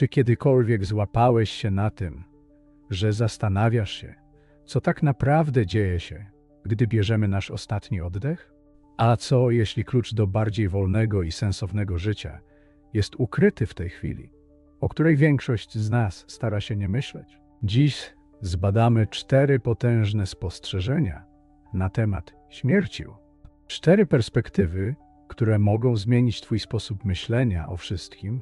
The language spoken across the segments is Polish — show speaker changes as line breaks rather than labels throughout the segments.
Czy kiedykolwiek złapałeś się na tym, że zastanawiasz się, co tak naprawdę dzieje się, gdy bierzemy nasz ostatni oddech? A co, jeśli klucz do bardziej wolnego i sensownego życia jest ukryty w tej chwili, o której większość z nas stara się nie myśleć? Dziś zbadamy cztery potężne spostrzeżenia na temat śmierci. Cztery perspektywy, które mogą zmienić Twój sposób myślenia o wszystkim,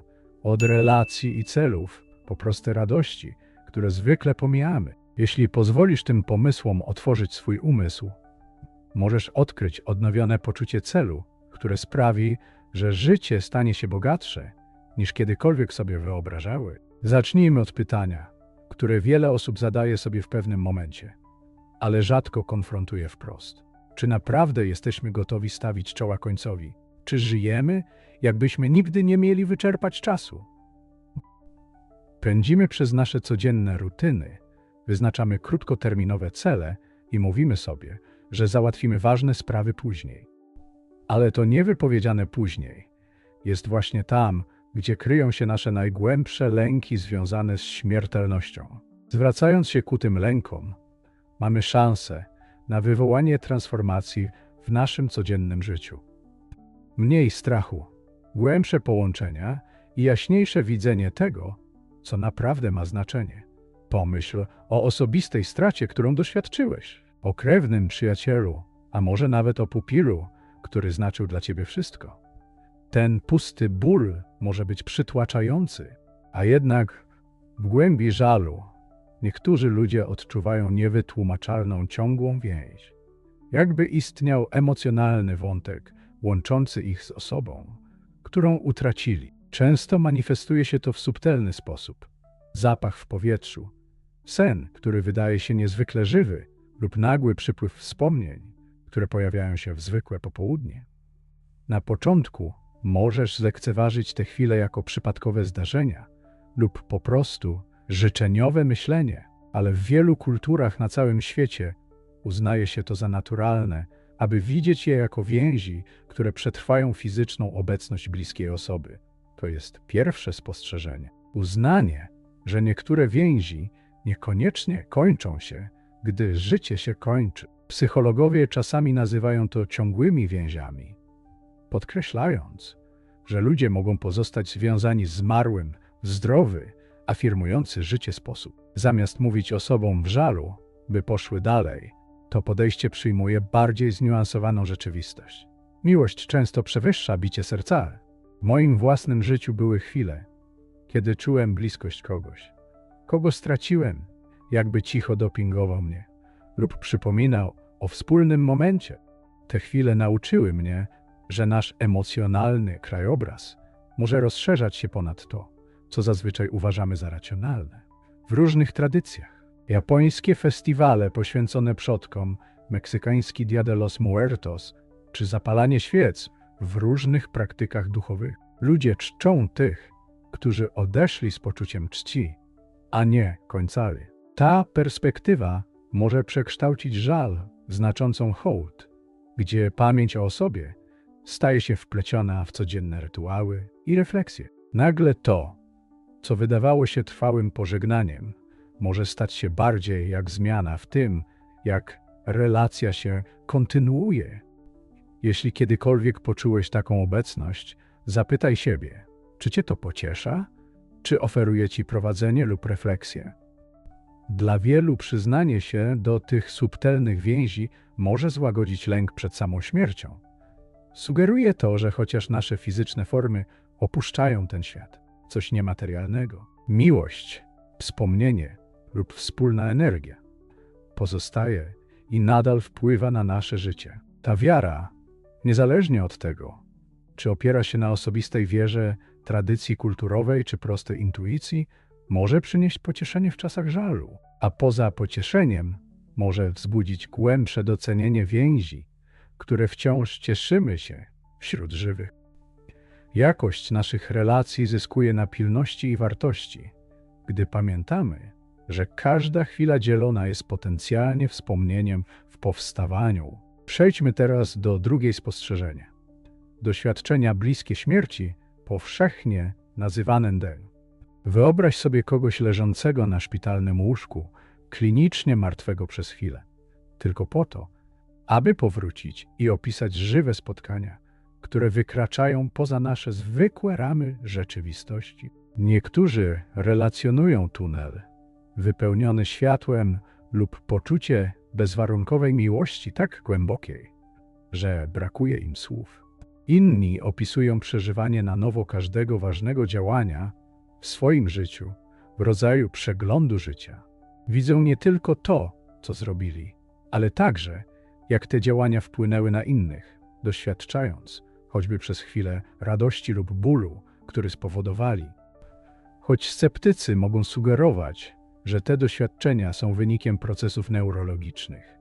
od relacji i celów, po proste radości, które zwykle pomijamy. Jeśli pozwolisz tym pomysłom otworzyć swój umysł, możesz odkryć odnowione poczucie celu, które sprawi, że życie stanie się bogatsze niż kiedykolwiek sobie wyobrażały. Zacznijmy od pytania, które wiele osób zadaje sobie w pewnym momencie, ale rzadko konfrontuje wprost. Czy naprawdę jesteśmy gotowi stawić czoła końcowi? Czy żyjemy, jakbyśmy nigdy nie mieli wyczerpać czasu? Pędzimy przez nasze codzienne rutyny, wyznaczamy krótkoterminowe cele i mówimy sobie, że załatwimy ważne sprawy później. Ale to niewypowiedziane później jest właśnie tam, gdzie kryją się nasze najgłębsze lęki związane z śmiertelnością. Zwracając się ku tym lękom, mamy szansę na wywołanie transformacji w naszym codziennym życiu. Mniej strachu, głębsze połączenia i jaśniejsze widzenie tego, co naprawdę ma znaczenie. Pomyśl o osobistej stracie, którą doświadczyłeś, o krewnym przyjacielu, a może nawet o pupilu, który znaczył dla ciebie wszystko. Ten pusty ból może być przytłaczający, a jednak w głębi żalu niektórzy ludzie odczuwają niewytłumaczalną ciągłą więź. Jakby istniał emocjonalny wątek łączący ich z osobą, którą utracili. Często manifestuje się to w subtelny sposób. Zapach w powietrzu, sen, który wydaje się niezwykle żywy, lub nagły przypływ wspomnień, które pojawiają się w zwykłe popołudnie. Na początku możesz zlekceważyć te chwile jako przypadkowe zdarzenia lub po prostu życzeniowe myślenie, ale w wielu kulturach na całym świecie uznaje się to za naturalne, aby widzieć je jako więzi, które przetrwają fizyczną obecność bliskiej osoby. To jest pierwsze spostrzeżenie. Uznanie, że niektóre więzi niekoniecznie kończą się, gdy życie się kończy. Psychologowie czasami nazywają to ciągłymi więziami, podkreślając, że ludzie mogą pozostać związani z zmarłym w zdrowy, afirmujący życie sposób. Zamiast mówić osobom w żalu, by poszły dalej, to podejście przyjmuje bardziej zniuansowaną rzeczywistość. Miłość często przewyższa bicie serca. W moim własnym życiu były chwile, kiedy czułem bliskość kogoś. Kogo straciłem, jakby cicho dopingował mnie lub przypominał o wspólnym momencie. Te chwile nauczyły mnie, że nasz emocjonalny krajobraz może rozszerzać się ponad to, co zazwyczaj uważamy za racjonalne. W różnych tradycjach japońskie festiwale poświęcone przodkom, meksykański Dia de los Muertos czy zapalanie świec w różnych praktykach duchowych. Ludzie czczą tych, którzy odeszli z poczuciem czci, a nie końcali. Ta perspektywa może przekształcić żal w znaczącą hołd, gdzie pamięć o osobie staje się wpleciona w codzienne rytuały i refleksje. Nagle to, co wydawało się trwałym pożegnaniem, może stać się bardziej jak zmiana w tym, jak relacja się kontynuuje. Jeśli kiedykolwiek poczułeś taką obecność, zapytaj siebie, czy cię to pociesza, czy oferuje ci prowadzenie lub refleksję. Dla wielu przyznanie się do tych subtelnych więzi może złagodzić lęk przed samą śmiercią. Sugeruje to, że chociaż nasze fizyczne formy opuszczają ten świat, coś niematerialnego, miłość, wspomnienie lub wspólna energia pozostaje i nadal wpływa na nasze życie. Ta wiara, niezależnie od tego, czy opiera się na osobistej wierze, tradycji kulturowej czy prostej intuicji, może przynieść pocieszenie w czasach żalu, a poza pocieszeniem może wzbudzić głębsze docenienie więzi, które wciąż cieszymy się wśród żywych. Jakość naszych relacji zyskuje na pilności i wartości, gdy pamiętamy, że każda chwila dzielona jest potencjalnie wspomnieniem w powstawaniu. Przejdźmy teraz do drugiej spostrzeżenia. Doświadczenia bliskie śmierci, powszechnie nazywane D Wyobraź sobie kogoś leżącego na szpitalnym łóżku, klinicznie martwego przez chwilę, tylko po to, aby powrócić i opisać żywe spotkania, które wykraczają poza nasze zwykłe ramy rzeczywistości. Niektórzy relacjonują tunel wypełniony światłem lub poczucie bezwarunkowej miłości tak głębokiej, że brakuje im słów. Inni opisują przeżywanie na nowo każdego ważnego działania w swoim życiu, w rodzaju przeglądu życia. Widzą nie tylko to, co zrobili, ale także, jak te działania wpłynęły na innych, doświadczając, choćby przez chwilę, radości lub bólu, który spowodowali. Choć sceptycy mogą sugerować, że te doświadczenia są wynikiem procesów neurologicznych.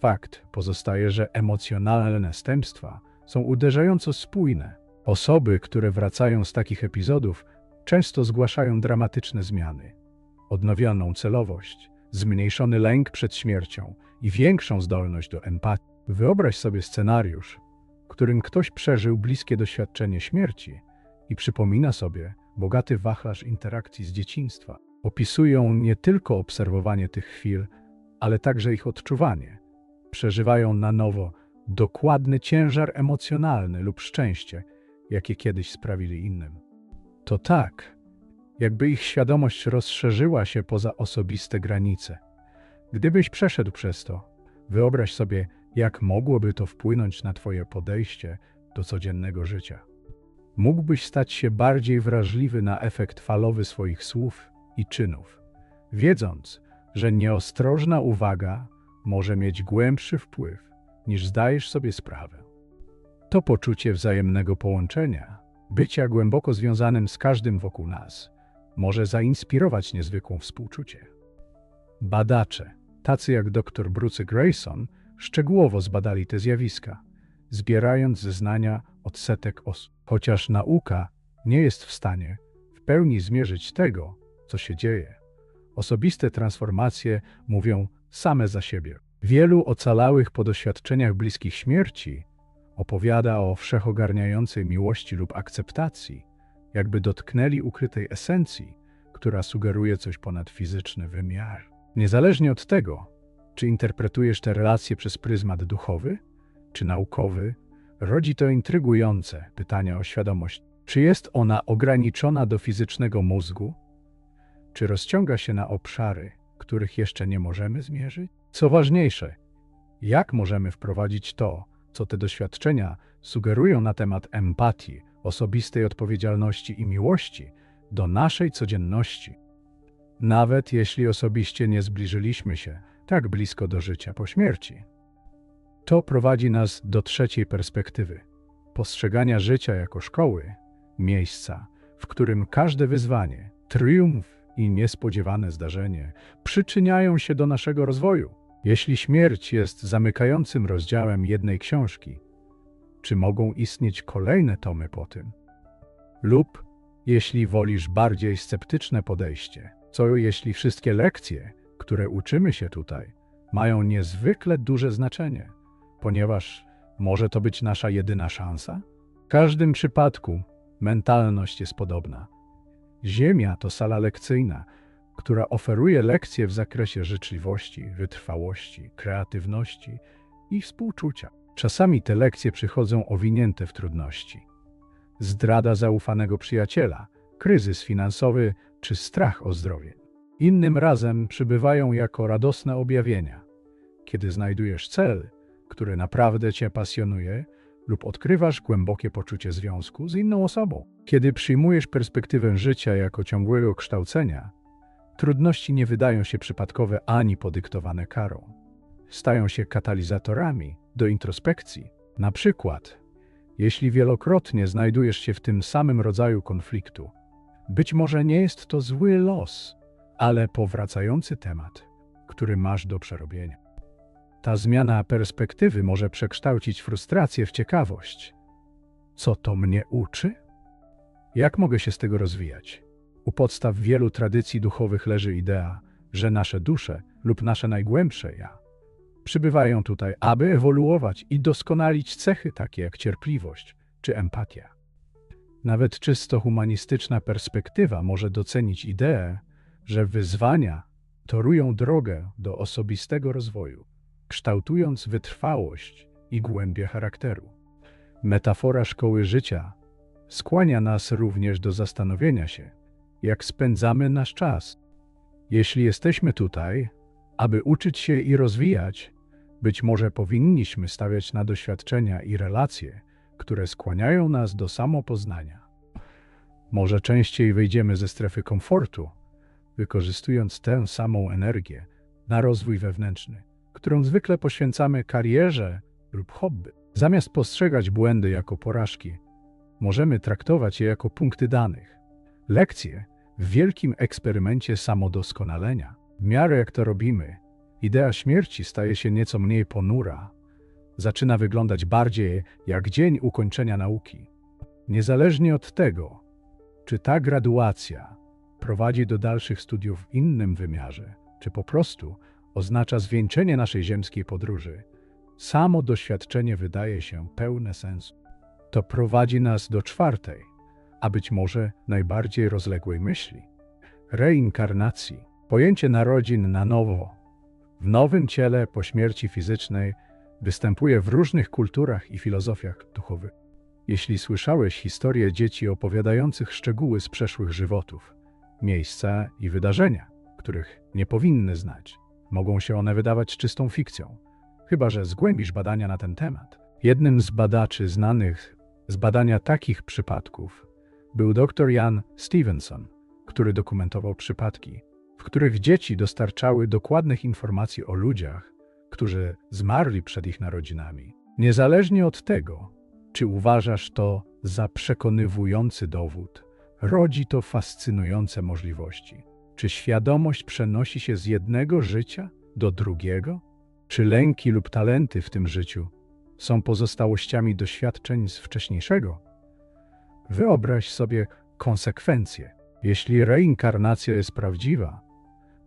Fakt pozostaje, że emocjonalne następstwa są uderzająco spójne. Osoby, które wracają z takich epizodów, często zgłaszają dramatyczne zmiany. Odnowioną celowość, zmniejszony lęk przed śmiercią i większą zdolność do empatii. Wyobraź sobie scenariusz, w którym ktoś przeżył bliskie doświadczenie śmierci i przypomina sobie bogaty wachlarz interakcji z dzieciństwa. Opisują nie tylko obserwowanie tych chwil, ale także ich odczuwanie. Przeżywają na nowo dokładny ciężar emocjonalny lub szczęście, jakie kiedyś sprawili innym. To tak, jakby ich świadomość rozszerzyła się poza osobiste granice. Gdybyś przeszedł przez to, wyobraź sobie, jak mogłoby to wpłynąć na Twoje podejście do codziennego życia. Mógłbyś stać się bardziej wrażliwy na efekt falowy swoich słów i czynów, wiedząc, że nieostrożna uwaga może mieć głębszy wpływ, niż zdajesz sobie sprawę. To poczucie wzajemnego połączenia, bycia głęboko związanym z każdym wokół nas, może zainspirować niezwykłą współczucie. Badacze, tacy jak dr Bruce Grayson, szczegółowo zbadali te zjawiska, zbierając zeznania od setek osób. Chociaż nauka nie jest w stanie w pełni zmierzyć tego, co się dzieje. Osobiste transformacje mówią same za siebie. Wielu ocalałych po doświadczeniach bliskich śmierci opowiada o wszechogarniającej miłości lub akceptacji, jakby dotknęli ukrytej esencji, która sugeruje coś ponad fizyczny wymiar. Niezależnie od tego, czy interpretujesz te relacje przez pryzmat duchowy, czy naukowy, rodzi to intrygujące pytania o świadomość. Czy jest ona ograniczona do fizycznego mózgu, czy rozciąga się na obszary, których jeszcze nie możemy zmierzyć? Co ważniejsze, jak możemy wprowadzić to, co te doświadczenia sugerują na temat empatii, osobistej odpowiedzialności i miłości do naszej codzienności? Nawet jeśli osobiście nie zbliżyliśmy się tak blisko do życia po śmierci. To prowadzi nas do trzeciej perspektywy postrzegania życia jako szkoły, miejsca, w którym każde wyzwanie, triumf i niespodziewane zdarzenie przyczyniają się do naszego rozwoju. Jeśli śmierć jest zamykającym rozdziałem jednej książki, czy mogą istnieć kolejne tomy po tym? Lub, jeśli wolisz bardziej sceptyczne podejście, co jeśli wszystkie lekcje, które uczymy się tutaj, mają niezwykle duże znaczenie, ponieważ może to być nasza jedyna szansa? W każdym przypadku mentalność jest podobna. Ziemia to sala lekcyjna, która oferuje lekcje w zakresie życzliwości, wytrwałości, kreatywności i współczucia. Czasami te lekcje przychodzą owinięte w trudności. Zdrada zaufanego przyjaciela, kryzys finansowy czy strach o zdrowie. Innym razem przybywają jako radosne objawienia. Kiedy znajdujesz cel, który naprawdę Cię pasjonuje, lub odkrywasz głębokie poczucie związku z inną osobą. Kiedy przyjmujesz perspektywę życia jako ciągłego kształcenia, trudności nie wydają się przypadkowe ani podyktowane karą. Stają się katalizatorami do introspekcji. Na przykład, jeśli wielokrotnie znajdujesz się w tym samym rodzaju konfliktu, być może nie jest to zły los, ale powracający temat, który masz do przerobienia. Ta zmiana perspektywy może przekształcić frustrację w ciekawość. Co to mnie uczy? Jak mogę się z tego rozwijać? U podstaw wielu tradycji duchowych leży idea, że nasze dusze lub nasze najgłębsze ja przybywają tutaj, aby ewoluować i doskonalić cechy takie jak cierpliwość czy empatia. Nawet czysto humanistyczna perspektywa może docenić ideę, że wyzwania torują drogę do osobistego rozwoju, kształtując wytrwałość i głębię charakteru. Metafora szkoły życia skłania nas również do zastanowienia się, jak spędzamy nasz czas. Jeśli jesteśmy tutaj, aby uczyć się i rozwijać, być może powinniśmy stawiać na doświadczenia i relacje, które skłaniają nas do samopoznania. Może częściej wyjdziemy ze strefy komfortu, wykorzystując tę samą energię na rozwój wewnętrzny, którą zwykle poświęcamy karierze lub hobby. Zamiast postrzegać błędy jako porażki, możemy traktować je jako punkty danych, lekcje w wielkim eksperymencie samodoskonalenia. W miarę jak to robimy, idea śmierci staje się nieco mniej ponura, zaczyna wyglądać bardziej jak dzień ukończenia nauki. Niezależnie od tego, czy ta graduacja prowadzi do dalszych studiów w innym wymiarze, czy po prostu oznacza zwieńczenie naszej ziemskiej podróży, samo doświadczenie wydaje się pełne sensu. To prowadzi nas do czwartej, a być może najbardziej rozległej myśli reinkarnacji. Pojęcie narodzin na nowo, w nowym ciele po śmierci fizycznej, występuje w różnych kulturach i filozofiach duchowych. Jeśli słyszałeś historie dzieci opowiadających szczegóły z przeszłych żywotów, miejsca i wydarzenia, których nie powinny znać, mogą się one wydawać czystą fikcją, chyba że zgłębisz badania na ten temat. Jednym z badaczy znanych z badania takich przypadków był dr Jan Stevenson, który dokumentował przypadki, w których dzieci dostarczały dokładnych informacji o ludziach, którzy zmarli przed ich narodzinami. Niezależnie od tego, czy uważasz to za przekonywujący dowód, rodzi to fascynujące możliwości. Czy świadomość przenosi się z jednego życia do drugiego? Czy lęki lub talenty w tym życiu są pozostałościami doświadczeń z wcześniejszego? Wyobraź sobie konsekwencje. Jeśli reinkarnacja jest prawdziwa,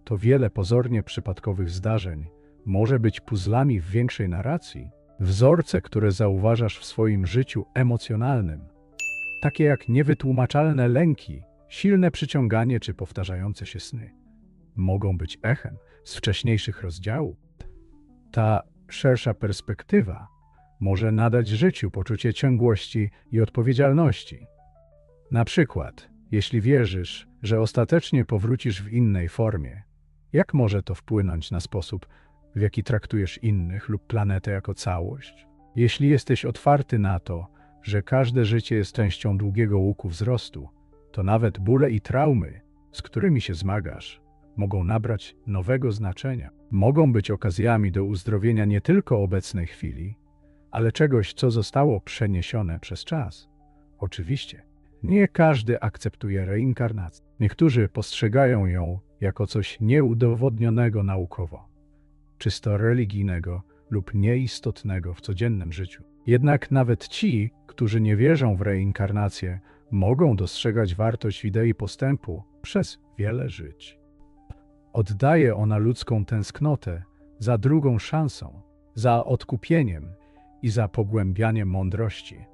to wiele pozornie przypadkowych zdarzeń może być puzzlami w większej narracji, wzorce, które zauważasz w swoim życiu emocjonalnym, takie jak niewytłumaczalne lęki, silne przyciąganie czy powtarzające się sny, mogą być echem z wcześniejszych rozdziałów. Ta szersza perspektywa może nadać życiu poczucie ciągłości i odpowiedzialności. Na przykład, jeśli wierzysz, że ostatecznie powrócisz w innej formie, jak może to wpłynąć na sposób, w jaki traktujesz innych lub planetę jako całość? Jeśli jesteś otwarty na to, że każde życie jest częścią długiego łuku wzrostu, to nawet bóle i traumy, z którymi się zmagasz, mogą nabrać nowego znaczenia. Mogą być okazjami do uzdrowienia nie tylko obecnej chwili, ale czegoś, co zostało przeniesione przez czas. Oczywiście, nie każdy akceptuje reinkarnację. Niektórzy postrzegają ją jako coś nieudowodnionego naukowo, czysto religijnego lub nieistotnego w codziennym życiu. Jednak nawet ci, którzy nie wierzą w reinkarnację, mogą dostrzegać wartość idei postępu przez wiele żyć. Oddaje ona ludzką tęsknotę za drugą szansą, za odkupieniem i za pogłębianiem mądrości.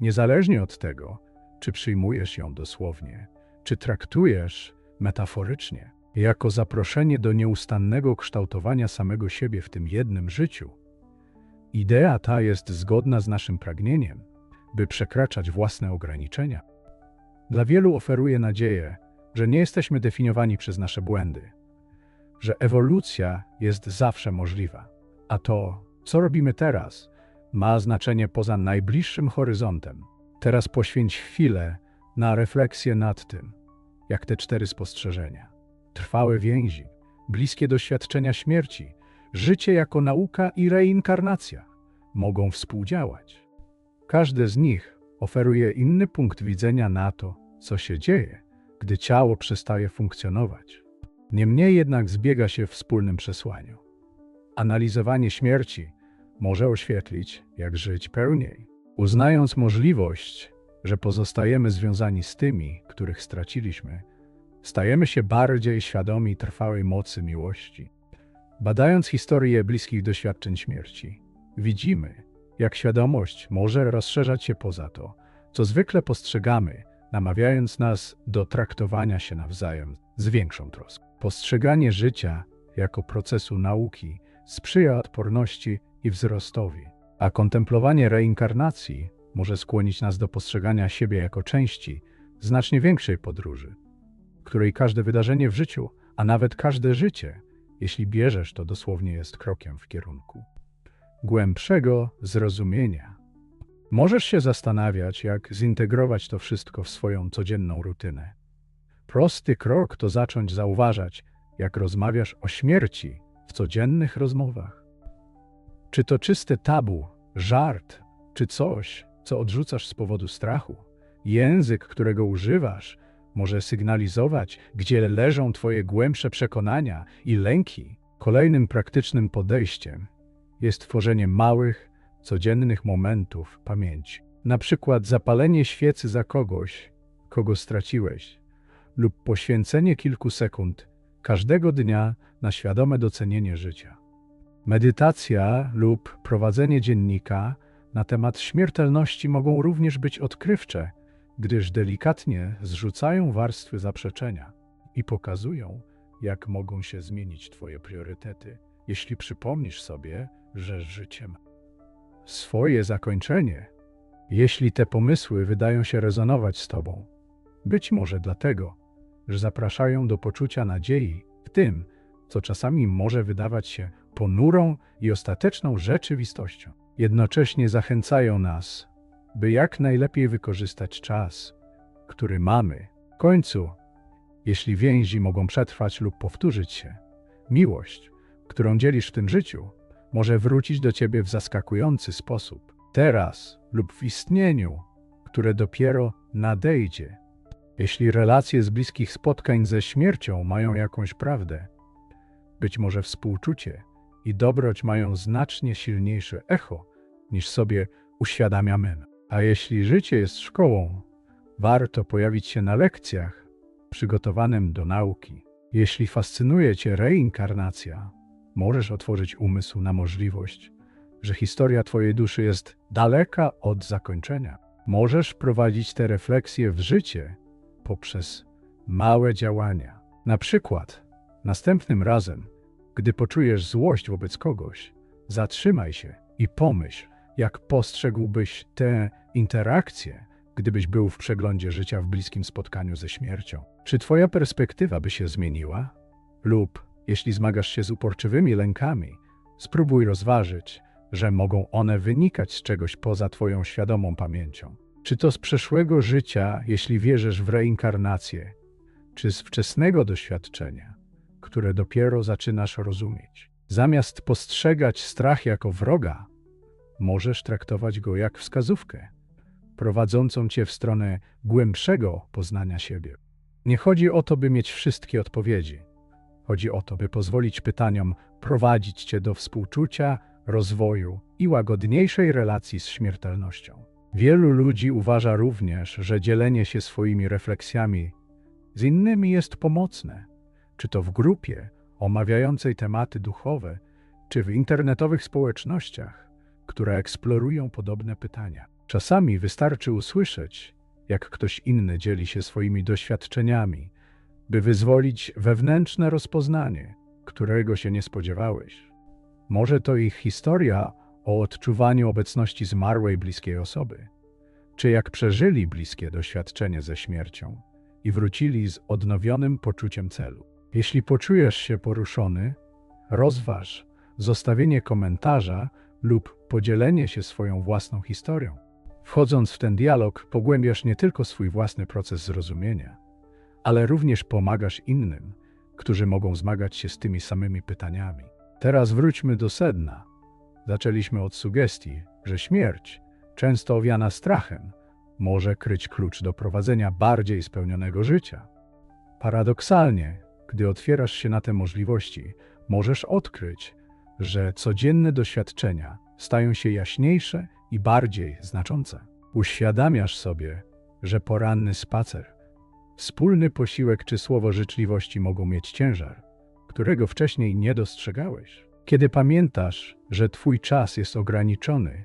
Niezależnie od tego, czy przyjmujesz ją dosłownie, czy traktujesz metaforycznie, jako zaproszenie do nieustannego kształtowania samego siebie w tym jednym życiu. Idea ta jest zgodna z naszym pragnieniem, by przekraczać własne ograniczenia. Dla wielu oferuje nadzieję, że nie jesteśmy definiowani przez nasze błędy, że ewolucja jest zawsze możliwa, a to, co robimy teraz, ma znaczenie poza najbliższym horyzontem. Teraz poświęć chwilę na refleksję nad tym, jak te cztery spostrzeżenia, trwałe więzi, bliskie doświadczenia śmierci, życie jako nauka i reinkarnacja mogą współdziałać. Każde z nich oferuje inny punkt widzenia na to, co się dzieje, gdy ciało przestaje funkcjonować. Niemniej jednak zbiega się w wspólnym przesłaniu. Analizowanie śmierci może oświetlić, jak żyć pełniej, uznając możliwość, że pozostajemy związani z tymi, których straciliśmy, stajemy się bardziej świadomi trwałej mocy miłości. Badając historię bliskich doświadczeń śmierci, widzimy, jak świadomość może rozszerzać się poza to, co zwykle postrzegamy, namawiając nas do traktowania się nawzajem z większą troską. Postrzeganie życia jako procesu nauki sprzyja odporności i wzrostowi, a kontemplowanie reinkarnacji może skłonić nas do postrzegania siebie jako części znacznie większej podróży, której każde wydarzenie w życiu, a nawet każde życie, jeśli bierzesz to dosłownie, jest krokiem w kierunku głębszego zrozumienia. Możesz się zastanawiać, jak zintegrować to wszystko w swoją codzienną rutynę. Prosty krok to zacząć zauważać, jak rozmawiasz o śmierci w codziennych rozmowach. Czy to czyste tabu, żart, czy coś, co odrzucasz z powodu strachu? Język, którego używasz, może sygnalizować, gdzie leżą Twoje głębsze przekonania i lęki. Kolejnym praktycznym podejściem jest tworzenie małych, codziennych momentów pamięci. Na przykład zapalenie świecy za kogoś, kogo straciłeś, lub poświęcenie kilku sekund każdego dnia na świadome docenienie życia. Medytacja lub prowadzenie dziennika na temat śmiertelności mogą również być odkrywcze, gdyż delikatnie zrzucają warstwy zaprzeczenia i pokazują, jak mogą się zmienić Twoje priorytety, jeśli przypomnisz sobie, że życiem swoje zakończenie, jeśli te pomysły wydają się rezonować z Tobą. Być może dlatego, że zapraszają do poczucia nadziei w tym, co czasami może wydawać się ponurą i ostateczną rzeczywistością. Jednocześnie zachęcają nas, by jak najlepiej wykorzystać czas, który mamy. W końcu, jeśli więzi mogą przetrwać lub powtórzyć się, miłość, którą dzielisz w tym życiu, może wrócić do ciebie w zaskakujący sposób. Teraz lub w istnieniu, które dopiero nadejdzie. Jeśli relacje z bliskich spotkań ze śmiercią mają jakąś prawdę, być może współczucie i dobroć mają znacznie silniejsze echo niż sobie uświadamiamy. A jeśli życie jest szkołą, warto pojawić się na lekcjach przygotowanym do nauki. Jeśli fascynuje Cię reinkarnacja, możesz otworzyć umysł na możliwość, że historia Twojej duszy jest daleka od zakończenia. Możesz prowadzić te refleksje w życie poprzez małe działania. Na przykład, następnym razem, gdy poczujesz złość wobec kogoś, zatrzymaj się i pomyśl, jak postrzegłbyś tę interakcję, gdybyś był w przeglądzie życia w bliskim spotkaniu ze śmiercią? Czy Twoja perspektywa by się zmieniła? Lub jeśli zmagasz się z uporczywymi lękami, spróbuj rozważyć, że mogą one wynikać z czegoś poza Twoją świadomą pamięcią. Czy to z przeszłego życia, jeśli wierzysz w reinkarnację, czy z wczesnego doświadczenia, które dopiero zaczynasz rozumieć. Zamiast postrzegać strach jako wroga, możesz traktować go jak wskazówkę, prowadzącą cię w stronę głębszego poznania siebie. Nie chodzi o to, by mieć wszystkie odpowiedzi. Chodzi o to, by pozwolić pytaniom prowadzić cię do współczucia, rozwoju i łagodniejszej relacji z śmiertelnością. Wielu ludzi uważa również, że dzielenie się swoimi refleksjami z innymi jest pomocne, czy to w grupie omawiającej tematy duchowe, czy w internetowych społecznościach, które eksplorują podobne pytania. Czasami wystarczy usłyszeć, jak ktoś inny dzieli się swoimi doświadczeniami, by wyzwolić wewnętrzne rozpoznanie, którego się nie spodziewałeś. Może to ich historia o odczuwaniu obecności zmarłej bliskiej osoby, czy jak przeżyli bliskie doświadczenie ze śmiercią i wrócili z odnowionym poczuciem celu. Jeśli poczujesz się poruszony, rozważ zostawienie komentarza lub podzielenie się swoją własną historią. Wchodząc w ten dialog, pogłębiasz nie tylko swój własny proces zrozumienia, ale również pomagasz innym, którzy mogą zmagać się z tymi samymi pytaniami. Teraz wróćmy do sedna. Zaczęliśmy od sugestii, że śmierć, często owiana strachem, może kryć klucz do prowadzenia bardziej spełnionego życia. Paradoksalnie, gdy otwierasz się na te możliwości, możesz odkryć, że codzienne doświadczenia stają się jaśniejsze i bardziej znaczące. Uświadamiasz sobie, że poranny spacer, wspólny posiłek czy słowo życzliwości mogą mieć ciężar, którego wcześniej nie dostrzegałeś. Kiedy pamiętasz, że Twój czas jest ograniczony,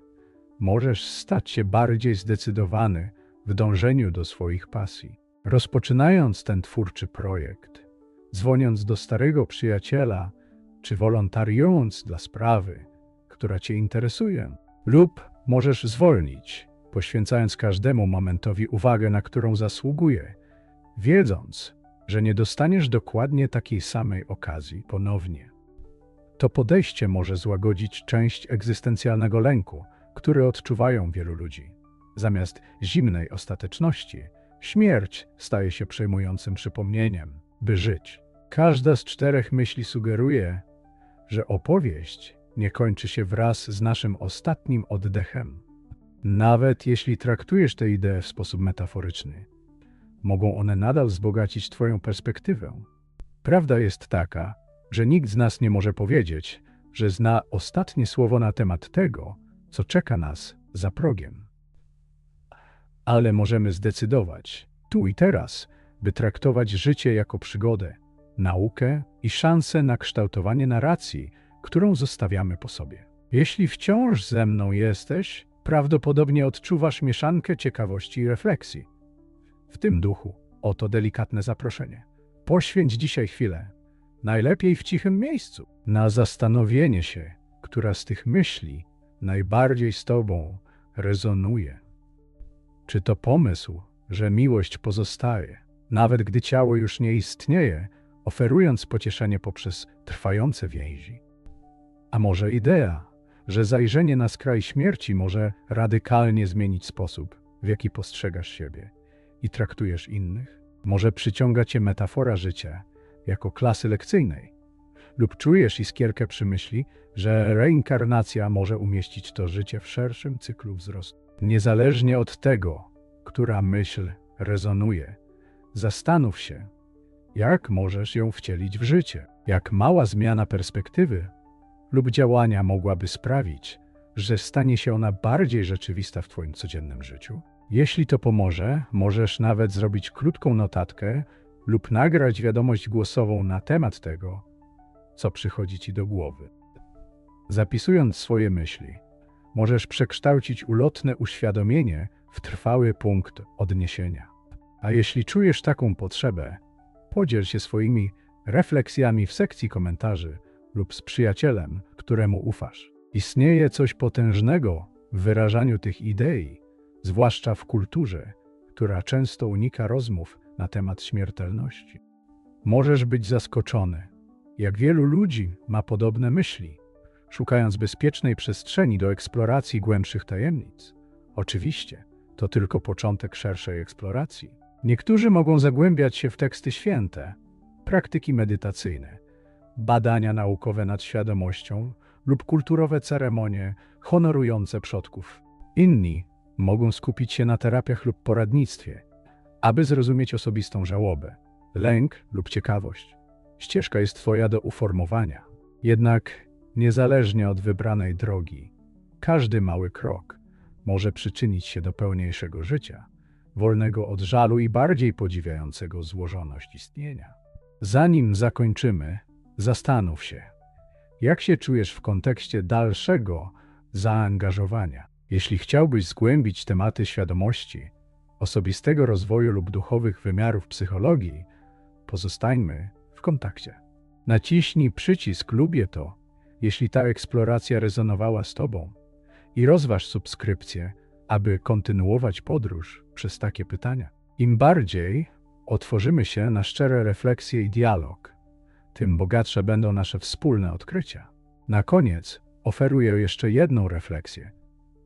możesz stać się bardziej zdecydowany w dążeniu do swoich pasji. Rozpoczynając ten twórczy projekt, dzwoniąc do starego przyjaciela, czy wolontariując dla sprawy, która Cię interesuje, lub możesz zwolnić, poświęcając każdemu momentowi uwagę, na którą zasługuje, wiedząc, że nie dostaniesz dokładnie takiej samej okazji ponownie. To podejście może złagodzić część egzystencjalnego lęku, który odczuwają wielu ludzi. Zamiast zimnej ostateczności, śmierć staje się przejmującym przypomnieniem, by żyć. Każda z czterech myśli sugeruje, że opowieść nie kończy się wraz z naszym ostatnim oddechem. Nawet jeśli traktujesz tę ideę w sposób metaforyczny, mogą one nadal wzbogacić Twoją perspektywę. Prawda jest taka, że nikt z nas nie może powiedzieć, że zna ostatnie słowo na temat tego, co czeka nas za progiem. Ale możemy zdecydować, tu i teraz, by traktować życie jako przygodę, naukę i szansę na kształtowanie narracji, którą zostawiamy po sobie. Jeśli wciąż ze mną jesteś, prawdopodobnie odczuwasz mieszankę ciekawości i refleksji. W tym duchu oto delikatne zaproszenie. Poświęć dzisiaj chwilę, najlepiej w cichym miejscu, na zastanowienie się, która z tych myśli najbardziej z Tobą rezonuje. Czy to pomysł, że miłość pozostaje, nawet gdy ciało już nie istnieje, oferując pocieszenie poprzez trwające więzi? A może idea, że zajrzenie na skraj śmierci może radykalnie zmienić sposób, w jaki postrzegasz siebie i traktujesz innych? Może przyciąga cię metafora życia jako klasy lekcyjnej? Lub czujesz iskierkę przy myśli, że reinkarnacja może umieścić to życie w szerszym cyklu wzrostu? Niezależnie od tego, która myśl rezonuje, zastanów się, jak możesz ją wcielić w życie. Jak mała zmiana perspektywy lub działania mogłaby sprawić, że stanie się ona bardziej rzeczywista w Twoim codziennym życiu? Jeśli to pomoże, możesz nawet zrobić krótką notatkę lub nagrać wiadomość głosową na temat tego, co przychodzi Ci do głowy. Zapisując swoje myśli, możesz przekształcić ulotne uświadomienie w trwały punkt odniesienia. A jeśli czujesz taką potrzebę, podziel się swoimi refleksjami w sekcji komentarzy lub z przyjacielem, któremu ufasz. Istnieje coś potężnego w wyrażaniu tych idei, zwłaszcza w kulturze, która często unika rozmów na temat śmiertelności. Możesz być zaskoczony, jak wielu ludzi ma podobne myśli, szukając bezpiecznej przestrzeni do eksploracji głębszych tajemnic. Oczywiście, to tylko początek szerszej eksploracji. Niektórzy mogą zagłębiać się w teksty święte, praktyki medytacyjne, badania naukowe nad świadomością lub kulturowe ceremonie honorujące przodków. Inni mogą skupić się na terapiach lub poradnictwie, aby zrozumieć osobistą żałobę, lęk lub ciekawość. Ścieżka jest Twoja do uformowania. Jednak niezależnie od wybranej drogi, każdy mały krok może przyczynić się do pełniejszego życia, wolnego od żalu i bardziej podziwiającego złożoność istnienia. Zanim zakończymy, zastanów się, jak się czujesz w kontekście dalszego zaangażowania. Jeśli chciałbyś zgłębić tematy świadomości, osobistego rozwoju lub duchowych wymiarów psychologii, pozostańmy w kontakcie. Naciśnij przycisk Lubię to, jeśli ta eksploracja rezonowała z Tobą i rozważ subskrypcję, aby kontynuować podróż przez takie pytania. Im bardziej otworzymy się na szczere refleksje i dialog, tym bogatsze będą nasze wspólne odkrycia. Na koniec oferuję jeszcze jedną refleksję.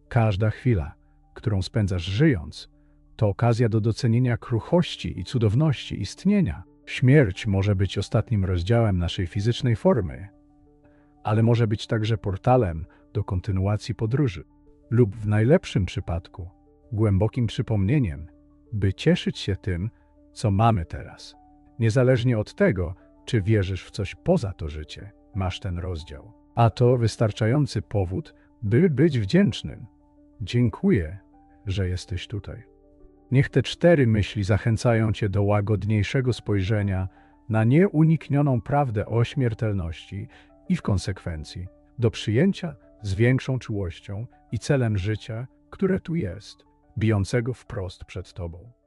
Każda chwila, którą spędzasz żyjąc, to okazja do docenienia kruchości i cudowności istnienia. Śmierć może być ostatnim rozdziałem naszej fizycznej formy, ale może być także portalem do kontynuacji podróży, lub w najlepszym przypadku głębokim przypomnieniem, by cieszyć się tym, co mamy teraz. Niezależnie od tego, czy wierzysz w coś poza to życie, masz ten rozdział. A to wystarczający powód, by być wdzięcznym. Dziękuję, że jesteś tutaj. Niech te cztery myśli zachęcają Cię do łagodniejszego spojrzenia na nieuniknioną prawdę o śmiertelności i w konsekwencji do przyjęcia z większą czułością i celem życia, które tu jest, bijącego wprost przed tobą.